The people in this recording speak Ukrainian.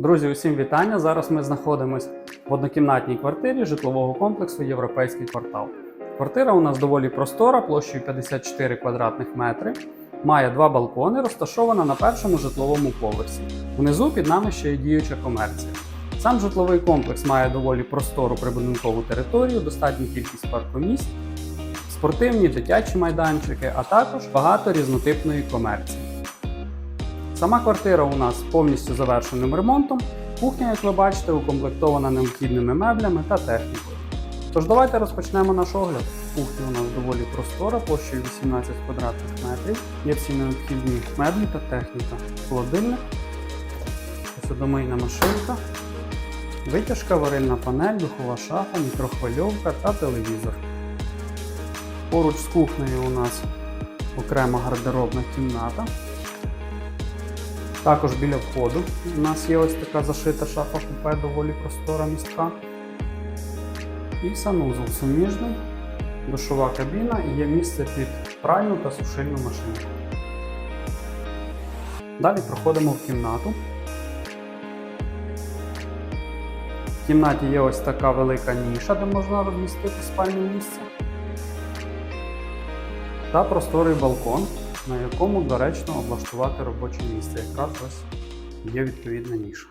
Друзі, усім вітання! Зараз ми знаходимося в однокімнатній квартирі житлового комплексу Європейський квартал. Квартира у нас доволі простора, площею 54 квадратних метри. Має два балкони, розташована на першому житловому поверсі. Внизу під нами ще є діюча комерція. Сам житловий комплекс має доволі простору прибудинкову територію, достатню кількість паркомісць, спортивні дитячі майданчики, а також багато різнотипної комерції. Сама квартира у нас повністю завершеним ремонтом. Кухня, як ви бачите, укомплектована необхідними меблями та технікою. Тож давайте розпочнемо наш огляд. Кухня у нас доволі простора, площею 18 квадратних метрів. Є всі необхідні меблі та техніка. Холодильник, посудомийна машинка, витяжка, варильна панель, духова шафа, мікрохвильовка та телевізор. Поруч з кухнею у нас окрема гардеробна кімната. Також біля входу у нас є ось така зашита шафа купе, доволі простора містка. І санузел суміжний, душова кабіна і є місце під пральну та сушильну машинку. Далі проходимо в кімнату. В кімнаті є ось така велика ніша, де можна розмістити спальне місце. Та просторий балкон, на якому доречно облаштувати робоче місце. Якраз ось є відповідна ніша.